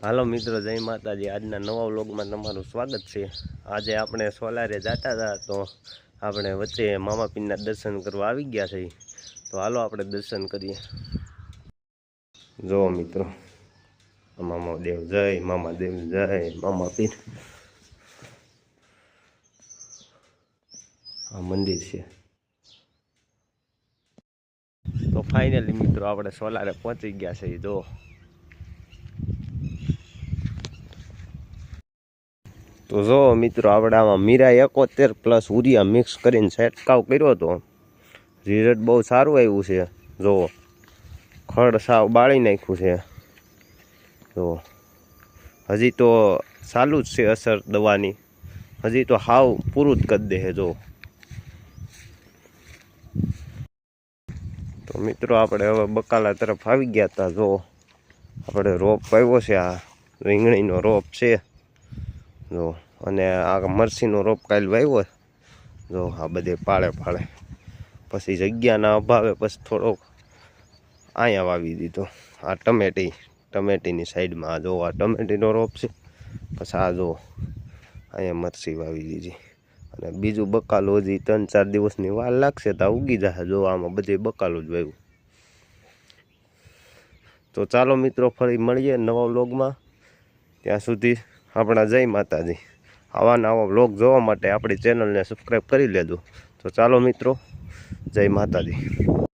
હાલો મિત્રો, જય માતાજી. આજના નવા વ્લોગમાં તમારું સ્વાગત છે. આજે આપણે સોલારે જતા હતા, તો આપણે વચ્ચે મામા પીરના દર્શન કરવા આવી ગયા છે. તો હાલો આપણે દર્શન કરીએ. જુઓ મિત્રો મામા દેવ જય, મામા દેવ જય, મામા પીર આ મંદિર છે. તો ફાઇનલી મિત્રો, આપણે સોલારે પહોંચી ગયા છે. જો તો જો મિત્રો આપણે આમાં મીરા એકોતેર પ્લસ ઉરિયા મિક્સ કરીને છંટકાવ કર્યો હતો રિઝલ્ટ બહુ સારું આવ્યું છે. જો ખડ સાવ બાળી નાખ્યું છે. જો હજી તો ચાલુ જ છે અસર દવાની. હજી તો હાવ પૂરું જ કરી દે જો. તો મિત્રો, આપણે હવે બકાલા તરફ આવી ગયા હતા જો. આપણે રોપ આવ્યો છે આ રીંગણીનો રોપ છે. જો, અને આ મરસીનો રોપ કાલ વાવ્યો જો, આ બધે પાળે પાળે. પછી જગ્યાના અભાવે પછી થોડોક અહીંયા વાવી દીધો. આ ટમેટી, ટમેટીની સાઈડમાં આ જો, આ ટમેટીનો રોપ છે. પછી આ જો, અહીંયા મરસી વાવી દીધી. અને બીજું બકાલું હજી ત્રણ ચાર દિવસની વાર લાગશે તો ઉગી જશે. જો, આમાં બધે બકાલું જ વાવ્યું. તો ચાલો મિત્રો, ફરી મળીએ નવા વ્લોગમાં. ત્યાં સુધી આપણા જય માતાજી. આવા નવા બ્લોગ જોવા માટે આપણી ચેનલને સબસ્ક્રાઈબ કરી લેજો. તો ચાલો મિત્રો, જય માતાજી.